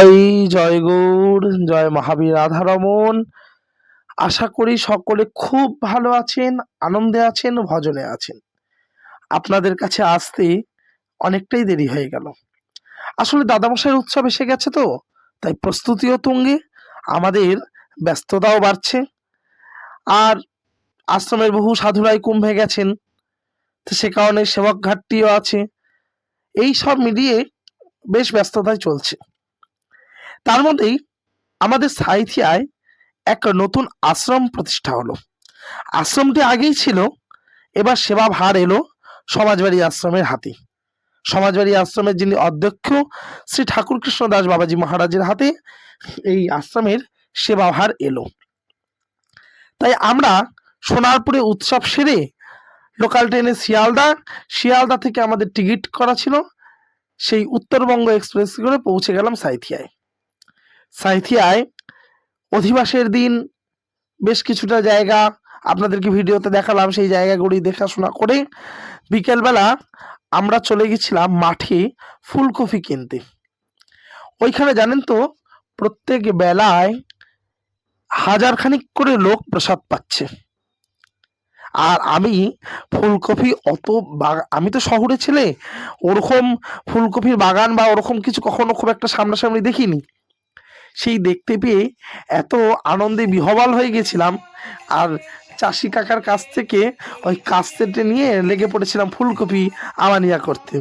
জয় জয় গৌর জয় মহাবীর রাধারমন। আশা করি সকলে খুব ভালো আছেন, আনন্দে আছেন, ভজনে আছেন। আপনাদের কাছে আসতে অনেকটাই দেরি হয়ে গেল। আসলে দাদামশাইয়ের উৎসব এসে গেছে তো, তাই প্রস্তুতিও তুঙ্গে, আমাদের ব্যস্ততাও বাড়ছে। আর আশ্রমের বহু সাধুরাই কুম্ভে গেছেন, তো সে কারণে সেবক ঘাটতিও আছে। এই সব মিলিয়ে বেশ ব্যস্ততায় চলছে। তার মধ্যেই আমাদের সাইথিয়ায় এক নতুন আশ্রম প্রতিষ্ঠা হলো। আশ্রমটি আগেই ছিল, এবার সেবা ভার এলো সমাজবাড়ি আশ্রমের হাতে। সমাজবাড়ি আশ্রমের যিনি অধ্যক্ষ শ্রী ঠাকুর কৃষ্ণ দাস বাবাজি মহারাজের হাতে এই আশ্রমের সেবাভার এলো। তাই আমরা সোনারপুরে উৎসব সেরে লোকাল ট্রেনে শিয়ালদা শিয়ালদা থেকে আমাদের টিকিট করা ছিল। সেই উত্তরবঙ্গ এক্সপ্রেস করে পৌঁছে গেলাম সাইথিয়ায়। সাইথিয়ায় অধিবাসের দিন, বেশ কিছুটা জায়গা আপনাদেরকে ভিডিওতে দেখালাম, সেই জায়গাগুলি দেখাশোনা করে বিকেলবেলা আমরা চলে গেছিলাম মাঠে ফুলকপি কিনতে। ওইখানে জানেন তো, প্রত্যেক বেলায় হাজার খানিক করে লোক প্রসাদ পাচ্ছে। আর আমি ফুলকপি অত আমি তো শহরে ছেলে, ওরকম ফুলকপির বাগান বা ওরকম কিছু কখনো খুব একটা সামনাসামনি দেখিনি। সেই দেখতে পেয়ে এত আনন্দে বিহবাল হয়ে গেছিলাম। আর চাষি কাকার কাছ থেকে ওই কাস্তেটে নিয়ে লেগে পড়েছিলাম ফুলকপি আমানিয়া করতে।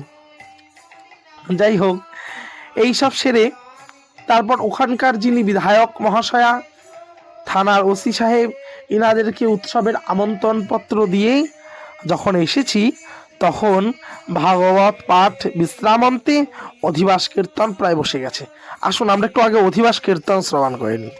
যাই হোক, এই সব সেরে তারপর ওখানকার যিনি বিধায়ক মহাশয়া, থানার ওসি সাহেব, ইনাদেরকে উৎসবের আমন্ত্রণপত্র দিয়ে যখন এসেছি তখন ভাগবত পাঠ, বিশ্রামন্তে অধিবাস কীর্তন প্রায় বসে গেছে। আসুন, আমরা একটু আগে অধিবাস কীর্তন শ্রবণ করে নিই।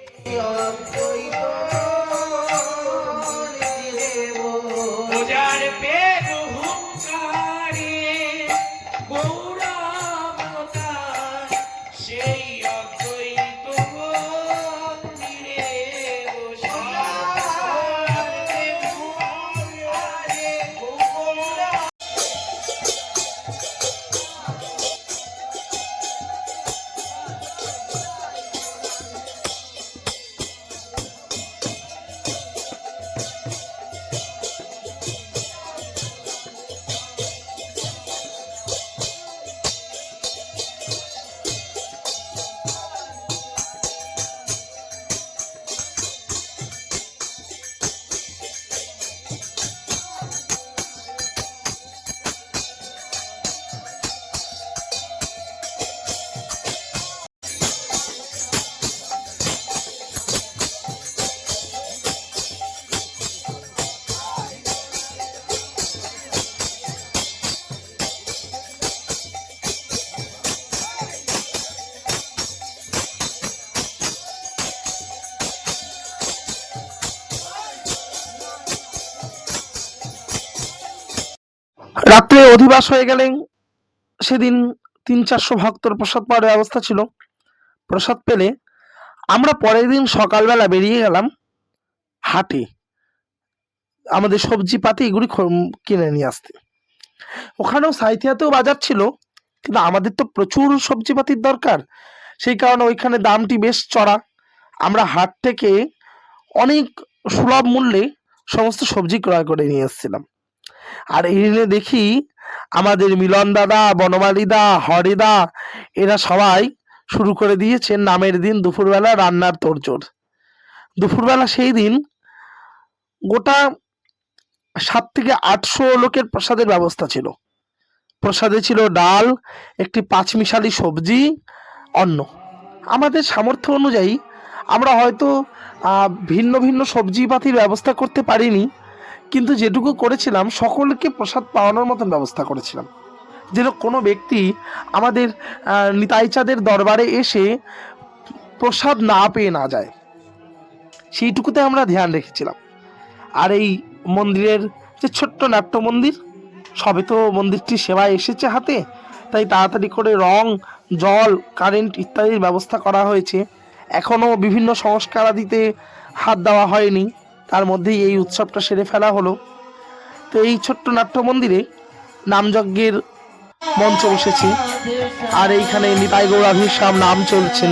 রাত্রে অধিবাস হয়ে গেলেন সেদিন তিন চারশো ভক্তর প্রসাদ পাওয়ার ব্যবস্থা ছিল। প্রসাদ পেলে আমরা পরের দিন সকালবেলা বেরিয়ে গেলাম হাটে। আমাদের সবজি পাতি এগুলি কিনে নিয়ে আসতে। ওখানেও সাইথিয়াতেও বাজার ছিল, কিন্তু আমাদের তো প্রচুর সবজি পাতির দরকার। সেই কারণে ওইখানে দামটি বেশ চড়া। আমরা হাট থেকে অনেক সুলভ মূল্যে সমস্ত সবজি ক্রয় করে নিয়ে এসেছিলাম। আর এনে দেখি আমাদের মিলন দাদা বনমালী দা হরিদা, এরা সবাই শুরু করে দিয়েছেন নামের দিন দুপুরবেলা রান্নার তোড়জোড়। দুপুরবেলা সেই দিন গোটা সাত থেকে আটশো লোকের প্রসাদের ব্যবস্থা ছিল। প্রসাদে ছিল ডাল, একটি পাঁচমিশালি সবজি, অন্ন। আমাদের সামর্থ্য অনুযায়ী আমরা হয়তো ভিন্ন ভিন্ন সবজি পাতির ব্যবস্থা করতে পারিনি। কিন্তু যেটুকু করেছিলাম, সকলকে প্রসাদ পাওয়ানোর মতন ব্যবস্থা করেছিলাম। যেন কোনো ব্যক্তি আমাদের নিতাইচাঁদের দরবারে এসে প্রসাদ না পেয়ে না যায়। সেইটুকুতে আমরা ধ্যান রেখেছিলাম। আর এই মন্দিরের যে ছোট্ট নাট্য মন্দির, সবে তো মন্দিরটি সেবায় এসেছে হাতে, তাই তাড়াতাড়ি করে রং, জল, কারেন্ট ইত্যাদির ব্যবস্থা করা হয়েছে। এখনও বিভিন্ন সংস্কার আদিতে হাত দেওয়া হয়নি। তার মধ্যেই এই উৎসবটা সেরে ফেলা হলো। তো এই ছোট্ট নাট্য মন্দিরে নামযজ্ঞের মঞ্চ বসেছি। আর এইখানে নিতাই সাম নাম চলছেন।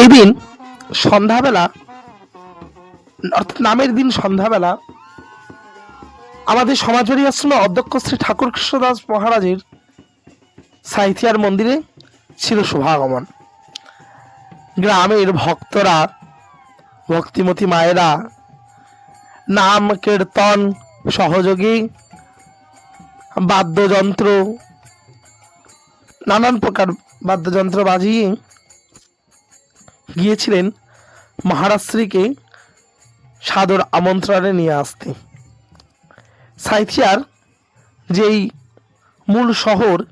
সেই দিন সন্ধ্যাবেলা, অর্থাৎ নামের দিন সন্ধ্যাবেলা, আমাদের সমাজবাড়ি আশ্রমে অধ্যক্ষ শ্রী ঠাকুর কৃষ্ণদাস মহারাজের সাহিত্যার মন্দিরে ছিল শুভাগমন। গ্রামের ভক্তরা, ভক্তিমতী মায়েরা, নাম, কীর্তন, সহযোগী, বাদ্যযন্ত্র, নানান প্রকার বাদ্যযন্ত্র বাজিয়ে গিয়েছিলেন মহারাষ্ট্রীকে সাদর আমন্ত্রণে নিয়ে আসতে। সাইথিয়ার যেই মূল শহর,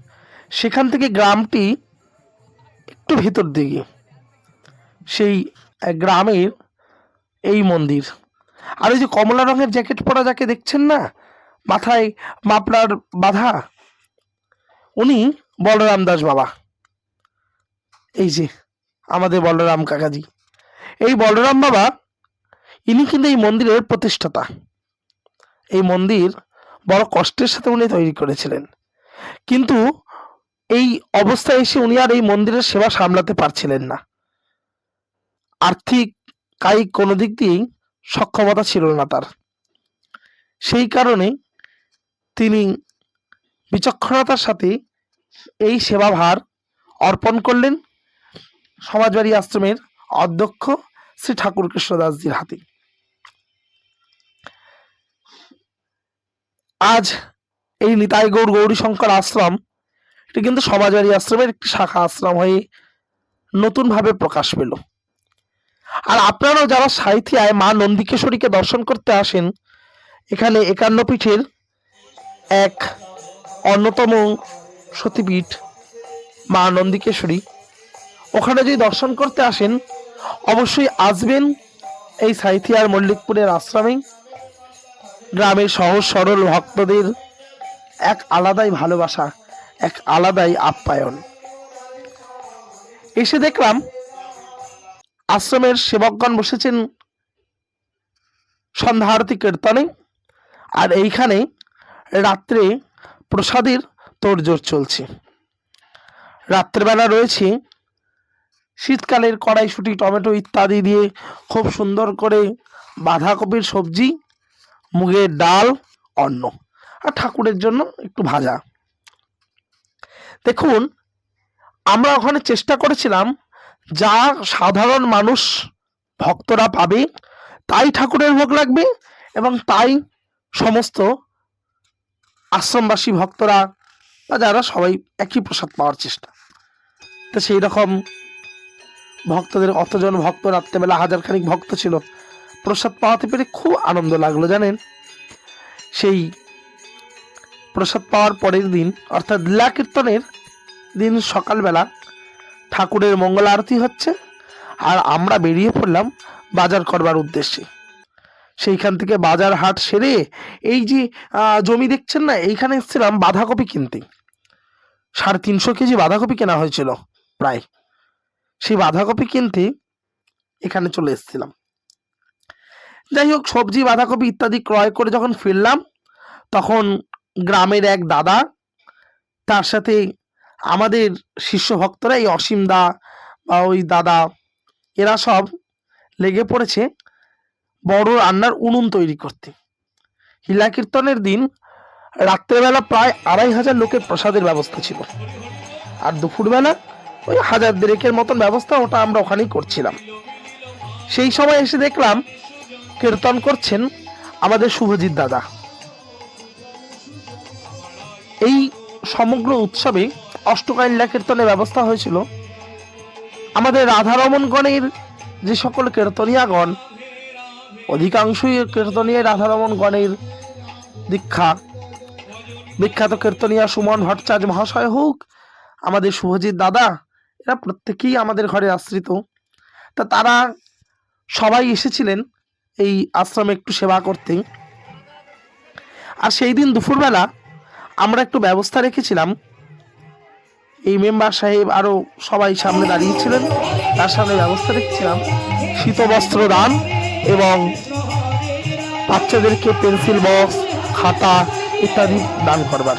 সেখান থেকে গ্রামটি একটু ভেতর দিকে। সেই গ্রামের এই মন্দির। আর ওই যে কমলা রঙের জ্যাকেট পরা যাকে দেখছেন না, মাথায় মাপলার বাধা, উনি বলরাম দাস বাবা। এই যে আমাদের বলরাম কাকাজি। এই বলরাম বাবা, ইনি কিন্তু এই মন্দিরের প্রতিষ্ঠাতা। এই মন্দির বড় কষ্টের সাথে উনি তৈরি করেছিলেন। কিন্তু এই অবস্থায় এসে উনি আর এই মন্দিরের সেবা সামলাতে পারছিলেন না। আর্থিক, কায়িক কোনো দিক দিয়েই সক্ষমতা ছিল না তার। সেই কারণে তিনি বিচক্ষণতার সাথে এই সেবাভার অর্পণ করলেন। সমাজবাড়ি আশ্রমের অধ্যক্ষ শ্রী ঠাকুর কৃষ্ণদাসজির হাতে। আজ এই নিতাই গৌর গৌরী শঙ্কর আশ্রম, এটি কিন্তু সমাজবাড়ি আশ্রমের একটি শাখা আশ্রম হয়ে নতুনভাবে প্রকাশ পেল। আর আপনারাও যারা সাহিত্যায় মা নন্দিকেশ্বরীকে দর্শন করতে আসেন, এখানে একান্ন পীঠের এক অন্যতম সতীপীঠ মা নন্দিকেশ্বরী ওখানে যদি দর্শন করতে আসেন, অবশ্যই আসবেন এই সাইথিয়ার মল্লিকপুরের আশ্রমে। গ্রামের সহজ সরল ভক্তদের এক আলাদাই ভালোবাসা, এক আলাদাই আপ্যায়ন। এসে দেখলাম আশ্রমের সেবকগণ বসেছেন সন্ধ্যা আরতি কীর্তনে, আর এইখানে রাত্রে প্রসাদের তোড়জোড় চলছে। রাত্রেবেলা রয়েছে শীতকালের কড়াইশুটি, টমেটো ইত্যাদি দিয়ে খুব সুন্দর করে বাঁধাকপির সবজি, মুগের ডাল, অন্ন আর ঠাকুরের জন্য একটু ভাজা। দেখুন, আমরা ওখানে চেষ্টা করেছিলাম, যা সাধারণ মানুষ ভক্তরা পাবে, তাই ঠাকুরের ভোগ লাগবে এবং তাই সমস্ত আশ্রমবাসী ভক্তরা বা যারা সবাই একই প্রসাদ পাওয়ার চেষ্টা। তো সেই রকম ভক্তদের অতজন ভক্ত রাত্রেবেলা হাজার খানিক ভক্ত ছিল। প্রসাদ পাওয়াতে পেরে খুব আনন্দ লাগল, জানেন? সেই প্রসাদ পাওয়ার পরের দিন, অর্থাৎ লীলা কীর্তনের দিন সকালবেলা ঠাকুরের মঙ্গল আরতি হচ্ছে, আর আমরা বেরিয়ে পড়লাম বাজার করবার উদ্দেশ্যে। সেইখান থেকে বাজার হাট সেরে এই যে জমি দেখছেন না, এইখানে এসেছিলাম বাঁধাকপি কিনতে। সাড়ে তিনশো কেজি বাঁধাকপি কেনা হয়েছিল, প্রায়। সেই বাঁধাকপি কিনতে এখানে চলে এসেছিলাম। যাই হোক, সবজি, বাঁধাকপি ইত্যাদি ক্রয় করে যখন ফিরলাম, তখন গ্রামের এক দাদা, তার সাথে আমাদের শিষ্য ভক্তরা, এই অসীম দা বা ওই দাদা, এরা সব লেগে পড়েছে বড় রান্নার উনুন তৈরি করতে। হিলা কীর্তনের দিন রাত্রেবেলা প্রায় আড়াই হাজার লোকের প্রসাদের ব্যবস্থা ছিল। আর দুপুরবেলা ওই হাজার দেড়েকের মতন ব্যবস্থা ওটা আমরা ওখানেই করছিলাম। সেই সময় এসে দেখলাম কীর্তন করছেন আমাদের শুভজিৎ দাদা। এই সমগ্র উৎসবে অষ্টকাইল্লা কীর্তনের ব্যবস্থা হয়েছিল। আমাদের রাধারমণগণের যে সকল কীর্তনিয়াগণ, অধিকাংশই কীর্তনীয় রাধারমণগণের দীক্ষা। বিখ্যাত কীর্তনিয়া সুমন ভট্টাচার্য মহাশয় হোক, আমাদের শুভজিৎ দাদা এরা প্রত্যেকেই আমাদের ঘরে আশ্রিত। তা তারা সবাই এসেছিলেন এই আশ্রমে একটু সেবা করতে। আর সেই দিন দুপুরবেলা আমরা একটু ব্যবস্থা রেখেছিলাম। এই মেম্বার সাহেব আরও সবাই সামনে দাঁড়িয়েছিলেন। তার সামনে ব্যবস্থা রেখেছিলাম। শীত বস্ত্র দান এবং বাচ্চাদেরকে পেন্সিল বক্স, খাতা ইত্যাদি দান করবার।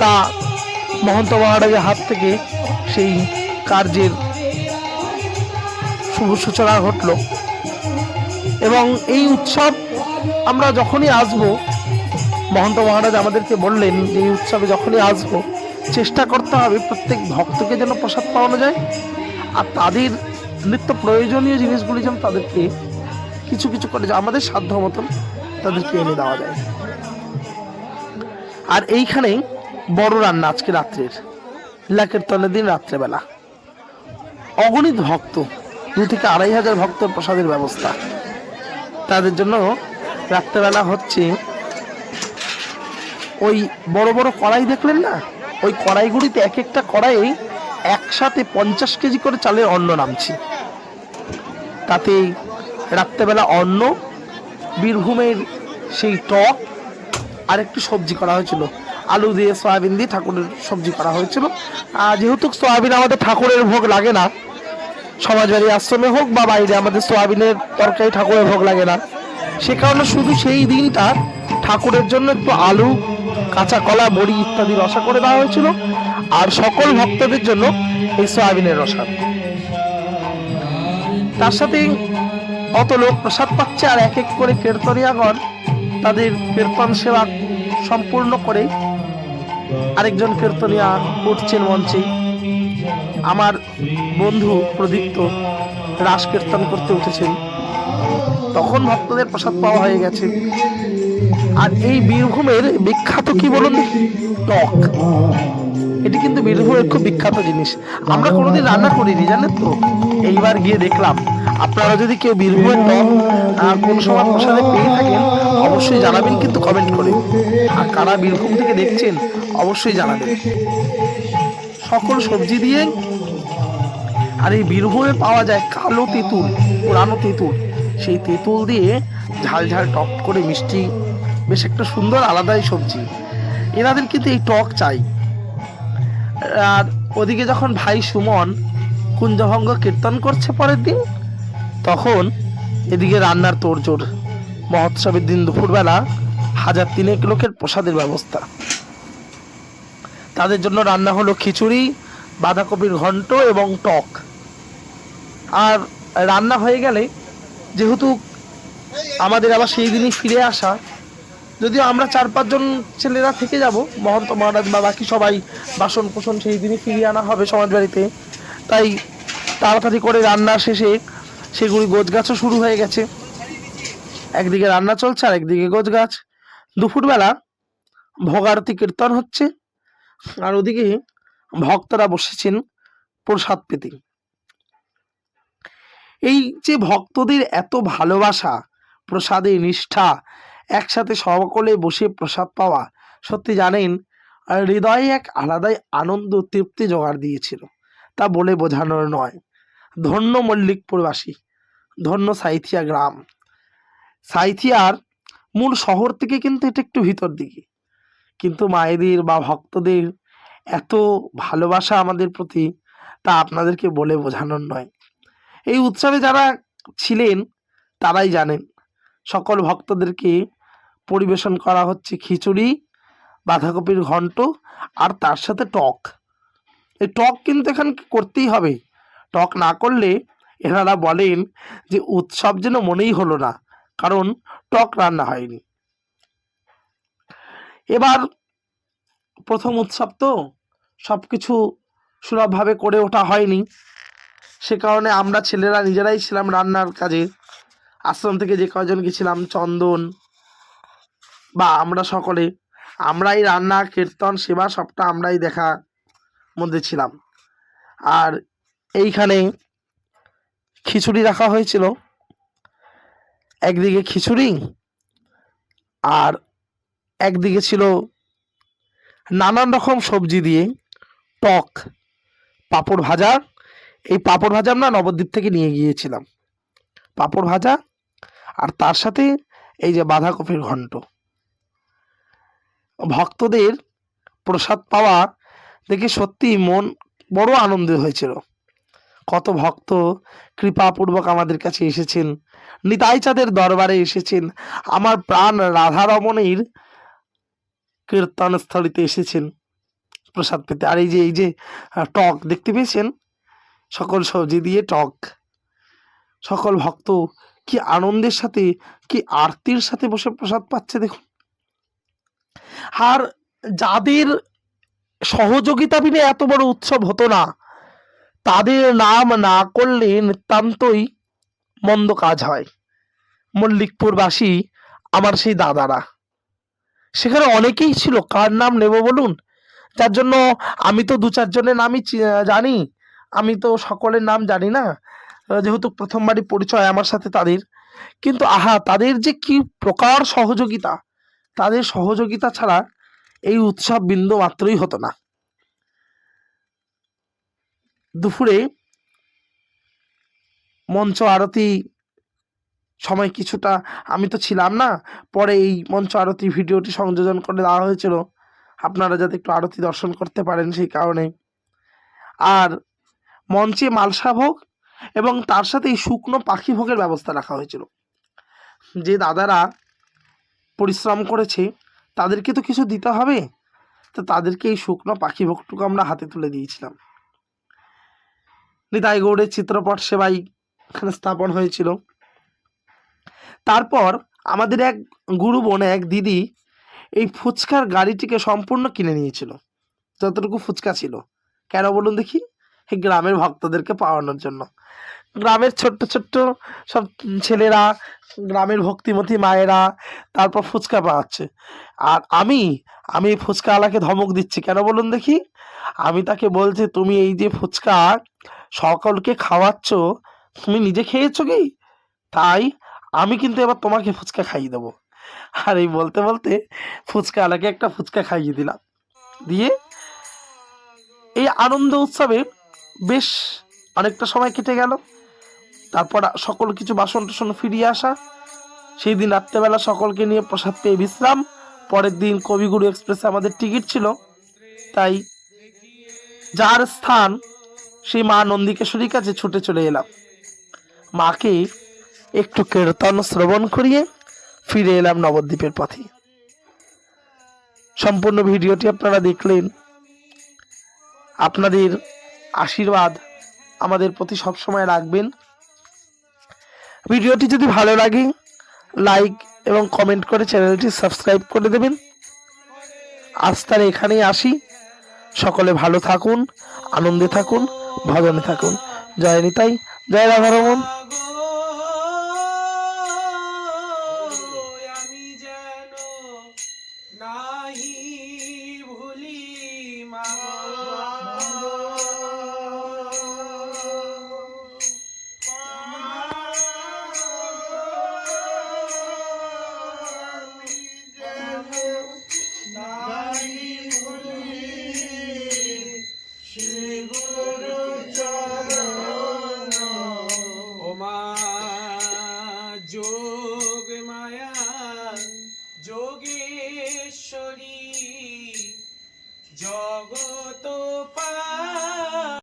তা মহন্ত মহারাজের হাত থেকে সেই কার্যের শুভ সূচনা ঘটল। এবং এই উৎসব আমরা যখনই আসব মহন্ত মহারাজ আমাদেরকে বললেন যে এই উৎসবে যখনই আসব, চেষ্টা করতে হবে প্রত্যেক ভক্তকে যেন প্রসাদ পাওয়ানো যায় আর তাদের নিত্য প্রয়োজনীয় জিনিসগুলি যেন তাদেরকে কিছু কিছু করে আমাদের সাধ্য মতন তাদেরকে এনে দেওয়া যায়। আর এইখানেই বড় রান্না আজকে রাত্রের। লীলাকীর্তনের দিন রাত্রেবেলা। অগণিত ভক্ত, দু থেকে আড়াই হাজার ভক্তর প্রসাদের ব্যবস্থা। তাদের জন্য রাত্রেবেলা হচ্ছে ওই বড় বড় কড়াই দেখলেন না? ওই কড়াইগুলিতে এক একটা কড়াই একসাথে পঞ্চাশ কেজি করে চালের অন্ন নামছে। তাতে রাত্রেবেলা অন্ন, বীরভূমের সেই টক, আর একটু সবজি করা হয়েছিল। আলু দিয়ে সয়াবিন দিয়ে ঠাকুরের সবজি করা হয়েছিল। যেহেতু সয়াবিন আমাদের ঠাকুরের ভোগ লাগে না, সমাজবাড়ি আশ্রমে হোক বা বাইরে আমাদের সোয়াবিনের তরকারি ঠাকুরের ভোগ লাগে না, সে কারণে শুধু সেই দিনটা ঠাকুরের জন্য একটু আলু, কাঁচা কলা, বড়ি ইত্যাদি রসা করে দেওয়া হয়েছিল। আর সকল ভক্তদের জন্য এই সয়াবিনের রসা। তার সাথে অত লোক প্রসাদ পাচ্ছে আর এক এক করে কীর্তনিয়াগণ তাদের কীর্তন সেবা সম্পূর্ণ করে আরেকজন কীর্তনিয়া উঠছেন মঞ্চে। আমার বন্ধু প্রদীপ্ত রাস কীর্তন করতে উঠেছেন। তখন ভক্তদের প্রসাদ পাওয়া হয়ে গেছে। আর এই বীরভূমের বিখ্যাত কি বলুন? টক। এটি কিন্তু বীরভূমের খুব বিখ্যাত জিনিস। আমরা কোনোদিন রান্না করিনি, জানেন তো? এইবার গিয়ে দেখলাম, আপনারা যদি কেউ বীরভূমের টক কোন সময় প্রসাদে পেয়ে থাকেন, অবশ্যই জানাবেন কিন্তু কমেন্ট করে। আর কারা বীরভূম থেকে দেখছেন, অবশ্যই জানাবেন। সকল সবজি দিয়ে, আর এই বীরভূমে পাওয়া যায় কালো তেঁতুল, পুরানো তেঁতুল। সেই তেঁতুল দিয়ে ঝাল ঝাল টক করে মিষ্টি, বেশ একটা সুন্দর আলাদাই সবজি। এনাদের কিন্তু এই টক চাই। আর ওদিকে যখন ভাই সুমন কুঞ্জভঙ্গ কীর্তন করছে পরের দিন, তখন এদিকে রান্নার তোড়জোড়, মহোৎসবের দিন দুপুরবেলা হাজার তিনেক লোকের প্রসাদের ব্যবস্থা। তাদের জন্য রান্না হলো খিচুড়ি, বাঁধাকপির ঘন্ট এবং টক। আর রান্না হয়ে গেলে যেহেতু আমাদের আবার সেই দিনই ফিরে আসা যদিও আমরা চার পাঁচজন ছেলেরা থেকে যাব, মহন্ত মহারাজ বা বাকি সবাই বাসন কোসন সেই দিনই ফিরিয়ে আনা হবে সমাজ বাড়িতে। তাই তাড়াতাড়ি করে রান্না শেষে সেগুলি গোছ গাছও শুরু হয়ে গেছে। একদিকে রান্না চলছে আর একদিকে গোছগাছ। দুপুরবেলা ভোগারতি কীর্তন হচ্ছে, আর ওদিকে ভক্তরা বসেছেন প্রসাদ পেতে। এই যে ভক্তদের এত ভালোবাসা, প্রসাদে নিষ্ঠা একসাথে সকলে বসে প্রসাদ পাওয়া। সত্যি জানেন, হৃদয়ে এক আলাদাই আনন্দ তৃপ্তি জোগাড় দিয়েছিল। তা বলে বোঝানোর নয়। ধন্য মল্লিকপুরবাসী ধন্য সাইথিয়া গ্রাম। সাইথিয়ার মূল শহর থেকে কিন্তু এটা একটু ভিতর দিকে। কিন্তু মায়েদের বা ভক্তদের এত ভালোবাসা আমাদের প্রতি, তা আপনাদেরকে বলে বোঝানোর নয়। এই উৎসবে যারা ছিলেন, তারাই জানেন, সকল ভক্তদেরকে পরিবেশন করা হচ্ছে খিচুড়ি, বাঁধাকপির ঘন্ট আর তার সাথে টক। এই টক কিন্তু এখানে করতেই হবে। টক না করলে এনারা বলেন যে উৎসব যেন মনেই হলো না, কারণ টক রান্না হয়নি। এবার প্রথম উৎসব তো সব কিছু সুলভভাবে করে ওঠা হয়নি। সে কারণে আমরা ছেলেরা নিজেরাই ছিলাম রান্নার কাজে। আশ্রম থেকে যে কজন গেছিলাম, চন্দন বা আমরা সকলে, আমরাই রান্না, কীর্তন, সেবা সবটা আমরাই দেখা মধ্যে ছিলাম। আর এইখানে খিচুড়ি রাখা হয়েছিল। একদিকে খিচুড়ি আর একদিকে ছিল নানান রকম সবজি দিয়ে টক, পাঁপড় ভাজা। এই পাঁপড় ভাজা আমরা নবদ্বীপ থেকে নিয়ে গিয়েছিলাম। পাঁপড় ভাজা আর তার সাথে এই যে বাঁধাকপির ঘন্ট। ভক্তদের প্রসাদ পাওয়া দেখে সত্যি মন বড় আনন্দ হয়েছিল। কত ভক্ত কৃপাপূর্বক আমাদের কাছে এসেছেন নিতাই চাঁদের দরবারে এসেছেন, আমার প্রাণ রাধারমণীর কীর্তনস্থলিতে এসেছেন প্রসাদ পেতে। আর এই যে এই যে টক দেখতে পেয়েছেন? সকল সবজি দিয়ে টক। সকল ভক্ত কি আনন্দের সাথে, কি আরতির সাথে বসে প্রসাদ পাচ্ছে দেখুন। আর যাদের সহযোগিতা বিনে এত বড় উৎসব হতো না, তাদের নাম না করলে নিতান্তই মন্দ কাজ হয়। মল্লিকপুরবাসী আমার সেই দাদারা। সেখানে অনেকেই ছিল, কার নাম নেব বলুন? যার জন্য আমি তো দু চারজনের নামই জানি, আমি তো সকলের নাম জানি না, যেহেতু প্রথমবারই পরিচয় আমার সাথে তাদের। কিন্তু আহা, তাদের যে কি প্রকার সহযোগিতা! তাদের সহযোগিতা ছাড়া এই উৎসব বিন্দু মাত্রই হতো না। দুপুরে মঞ্চ আরতি সময় কিছুটা, আমি তো ছিলাম না, পরে এই মঞ্চ আরতি ভিডিওটি সংযোজন করে দেওয়া হয়েছিল। আপনারা যাতে একটু আরতি দর্শন করতে পারেন সেই কারণে। আর মঞ্চে মালসা ভোগ এবং তার সাথে এই শুকনো পাখি ভোগের ব্যবস্থা রাখা হয়েছিল। যে দাদারা পরিশ্রম করেছে, তাদেরকে তো কিছু দিতে হবে। তো তাদেরকে এই শুকনো পাখি ভোগটুকু আমরা হাতে তুলে দিয়েছিলাম। নিতাই গৌড়ের চিত্রপট সেবাই এখানে স্থাপন হয়েছিল। তারপর আমাদের এক গুরু বোন, এক দিদি এই ফুচকার গাড়িটিকে সম্পূর্ণ কিনে নিয়েছিল। যতটুকু ফুচকা ছিল। কেন বলুন দেখি? গ্রামের ভক্তদেরকে পাওয়ানোর জন্য। গ্রামের ছোট্ট ছোট্ট সব ছেলেরা, গ্রামের ভক্তিমতী মায়েরা তারপর ফুচকা পাওয়াচ্ছে আর আমি আমি এই ফুচকাওয়ালাকে ধমক দিচ্ছি। কেন বলুন দেখি? আমি তাকে বলছি, তুমি এই যে ফুচকা সকলকে খাওয়াচ্ছ, তুমি নিজে খেয়েছো কি? তাই আমি কিন্তু এবার তোমাকে ফুচকা খাইয়ে দেবো। আর এই বলতে বলতে ফুচকাওয়ালাকে একটা ফুচকা খাইয়ে দিলাম। দিয়ে এই আনন্দ উৎসবে বেশ অনেকটা সময় কেটে গেল। তারপর সকল কিছু বাসন টাসন ফিরিয়ে আসা। সেই দিন রাত্রেবেলা সকলকে নিয়ে প্রসাদ পেয়ে বিশ্রাম। পরের দিন কবিগুরু এক্সপ্রেসে আমাদের টিকিট ছিল। তাই যার স্থান, সেই মা নন্দিকেশ্বরীর কাছে ছুটে চলে এলাম। মাকে একটু কীর্তন শ্রবণ করিয়ে ফিরে এলাম নবদ্বীপের পথে। সম্পূর্ণ ভিডিওটি আপনারা দেখলেন। আপনাদের আশীর্বাদ আমাদের প্রতি সবসময় রাখবেন। ভিডিওটি যদি ভালো লাগে লাইক এবং কমেন্ট করে চ্যানেলটি সাবস্ক্রাইব করে দেবেন। আজ তার এখানেই আসি। সকলে ভালো থাকুন, আনন্দে থাকুন, ভজনে থাকুন। জয় নিতাই, জয় রাধারমন নাহি